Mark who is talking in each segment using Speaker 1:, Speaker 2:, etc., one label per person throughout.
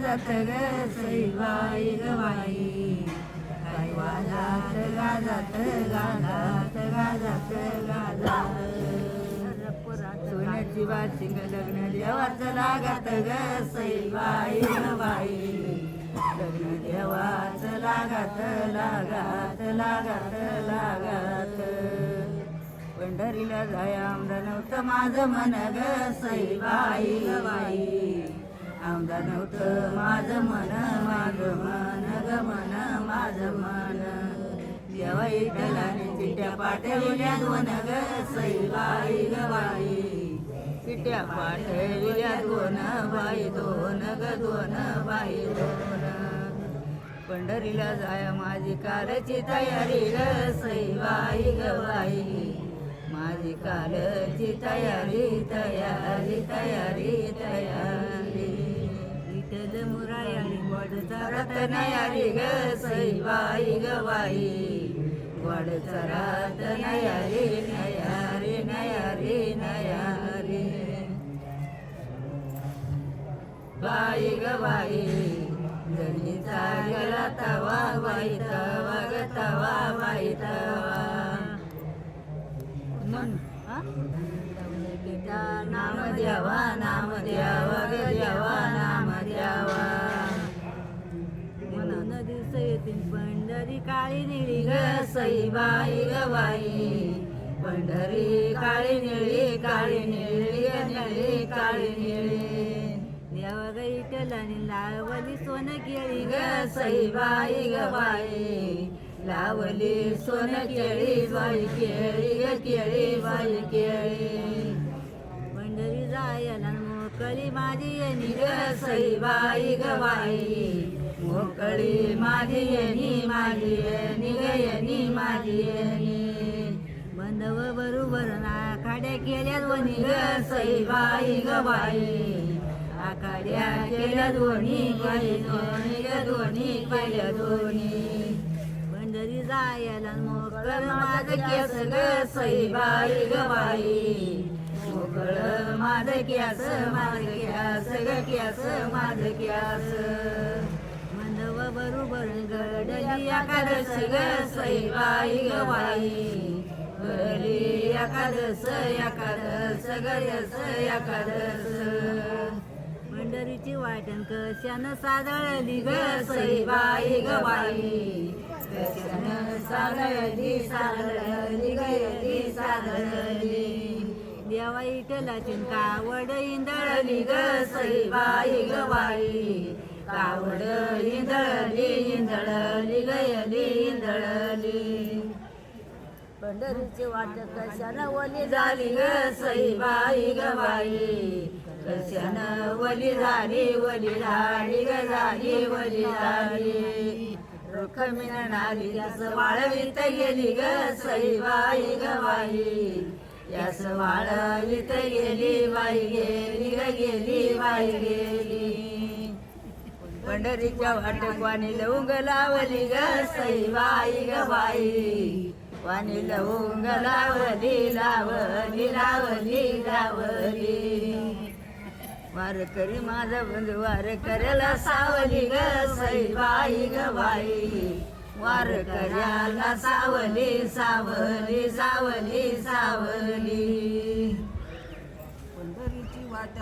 Speaker 1: जात ग सैवाई गवाई गायवा जात गा जात गा जात गा जात गा जात सोन्याची बाशिंग लग्न देवाचं लागत ग सैवाई गवाई लग्न देवाचं लागत लागत लागत लागत पंढरीला जाया आमदा नव्हतं माझं मन ग सैवाई गवाई बाई आमदा नव्हतं माझं मन माझं मन ग मन माझं मन. देवा इटलाने चिट्ट्या पाठविल्या दोन ग सईबाई ग बाई. चिट्ट्या पाठविल्या दोन बाई दोन ग दोन बाई दोन. पंढरीला जाय माझी कालची तयारी ग सईबाई ग बाई. माझी कालची तयारी तयारी तयारी. विठ्ठल मुरायारी वडचा रत्नयारी ग सईबाई ग बाई. वडचा रत्नयारी नयारी नयारी नयारी बाई ग बाई जणीचा गेला तवा बाई तवा ग तवा बाई तवा. मन नाम द्यावा नाम द्यावा. काळी निळी ग सईबाई ग बाई. पंढरी काळी निळी काळी निळी ग निळी काळी निळी. देवा ग इटलानी लावली सोन केळी ग सईबाई ग लावली सोन केळी बाई केळी ग केळी बाई केळी. पंढरी जायला मोकळी माझी निग ग सईबाई ग मोकळी माझी येणी माझी येणी ग माझी येणी बंधव बरोबर आखाड्या केल्या दोन्ही ग सईबाई ग बाई. आखाड्या केल्या दोन्ही बाई दोन्ही ग दोन्ही केल्या दोन्ही पंढरी जायला मोकळ माझ केस ग सईबाई ग बाई. मोकळ माझ केस माझ केस ग केस माझ केस. बरोबर गडली एकादश ग सईबाई ग बाई. गडली एकादश एकादश ग यस एकादश. पंढरीची वाटण कशानं सादळली ग सईबाई ग बाई. कशानं सादळली सादळली गयली सादळली. देवा इटलाची कावड इंदळली ग सईबाई गवाई कावड इंदळली इंदळली गयली इंदळली. पंढरीची वाट कशानं वली झाली ग सईबाई ग बाई. कशानं वली झाली वली झाली ग झाली वली झाली. रुखमी नाली यास वाळवीत गेली ग सईबाई ग बाई. यास वाळवीत गेली बाई गेली ग गेली बाई गेली. पंढरीच्या वाटेक वाणी लवंग लावली ग सईबाई ग बाई वाणी लवंग लावली लावली लावली लावली. वार करी माझा बंधू वार करेला सावली ग सईबाई ग बाई वार कर्याला सावली सावली सावली सावली.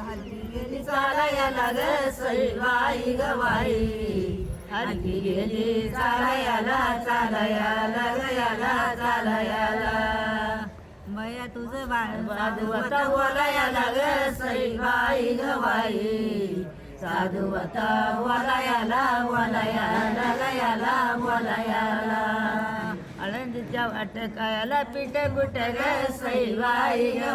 Speaker 1: हल्ली गेली चालायला ग सईबाई गवाई बाई हल्ली गेली चालायला चालायला गयाला चालायला मया तुझं बाळ साधुवता बोलायला ग सईबाई ग बाई साधुवता बोलायला बोलायला गयाला वाटकायाला पीठ कुठ ग सईबाई ग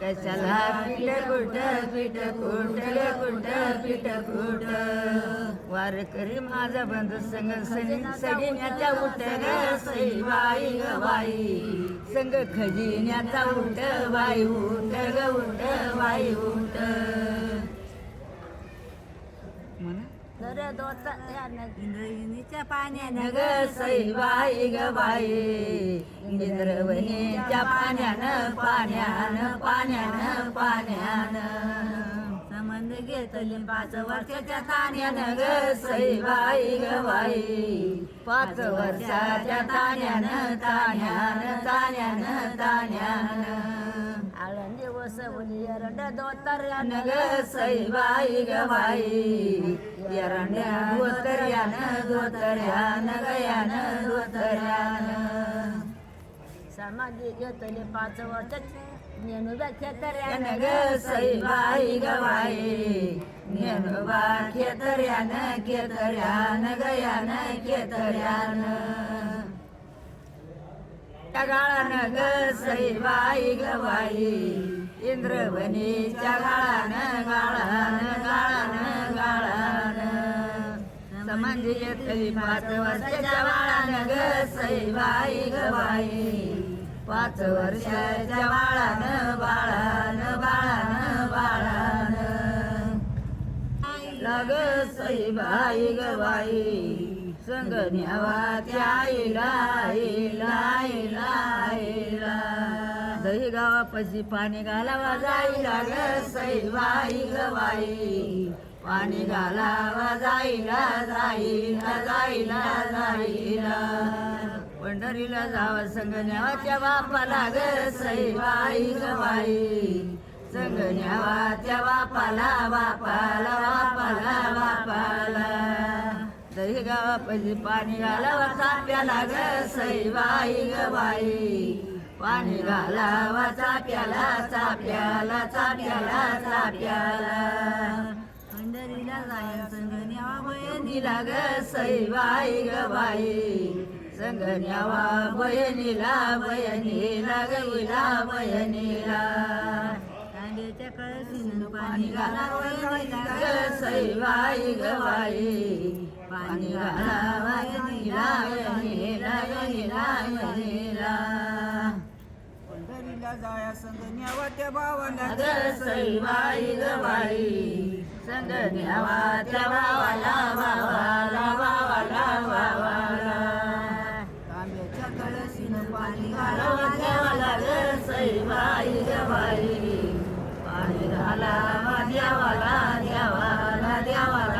Speaker 1: कशाला पीठ कुठ पीठ कुठ कुठ पीठ कुठ? वारकरी माझा बंधू संग सनी सगिन्याचा उठ ग सईबाई ग बाई. संग खजिन्याचा उठ बाई उठ ग उठ बाई उठ. म्हणा. इंद्रयणीच्या पाण्यानं ग सईबाई ग बाई इंद्रवणीच्या पाण्यानं पाण्यानं पाण्यानं पाण्यानं. संबंध घेतली पाच वर्षाच्या ताण्यानं ग सईबाई ग बाई पाच वर्षाच्या ताण्यानं ताण्यानं ताण्यानं ताण्यानं.
Speaker 2: वसवली एरंड दोतार्यानं
Speaker 1: नग सईबाई ग बाई एरंड्या धोतऱ्यानं धोतऱ्यानं गयानं धोतऱ्यानं
Speaker 2: समाधी घेतली पाच वर्ष नेणू खेतऱ्यानं
Speaker 1: नग सईबाई ग बाई नेनोबा खेतऱ्यानं खेतऱ्यानं खेतऱ्यानं ग सईबाई ग बाई इंद्रभनीच्या गाळानं गाळान गाळानं गाळानं समाधी येतली पाच वर्षाच्या बाळानं ग सईबाई ग बाई पाच वर्षाच्या बाळान बाळान बाळानं बाळानं लग सईबाई ग बाई संग न्यावा त्या आईला आईला आईला आईला दही गावापाशी पाणी घालावा जाईला ग सईबाई ग बाई पाणी घालावा जाईला जाईला जाईला जाईला पंढरीला जावा संग न्यावाच्या बापाला ग सई वाई गवाई संग न्यावा त्या बापाला बापाला बापाला बापाला. दही गावापाशी पाणी घालावा चाप्याला ग सईबाई ग बाई पाणी घालावा चाप्याला चाप्याला चाप्याला चाप्याला. पंढरीला जाया संग न्यावा बहिणीला ग सईबाई ग बाई. संग न्यावा बहिणीला बहिणीला गईला बहिणीला. कांद्याच्या कळशीनं पाणी घाला बहिणीला ग सईबाई ग बाई. पाणी घाला बहिणीला बहिणीला बहिणीला बहिणीला.
Speaker 3: पंढरीला जाया संग न्यावा त्या भावाला
Speaker 1: ग सईबाई ग बाई संग न्यावा त्या भावाला भावाला भावाला भावाला
Speaker 3: तांब्याच्या कळशीनं पाणी
Speaker 4: घालावा देवाला
Speaker 1: ग सईबाई ग बाई पाणी घालावा देवाला देवाला देवाला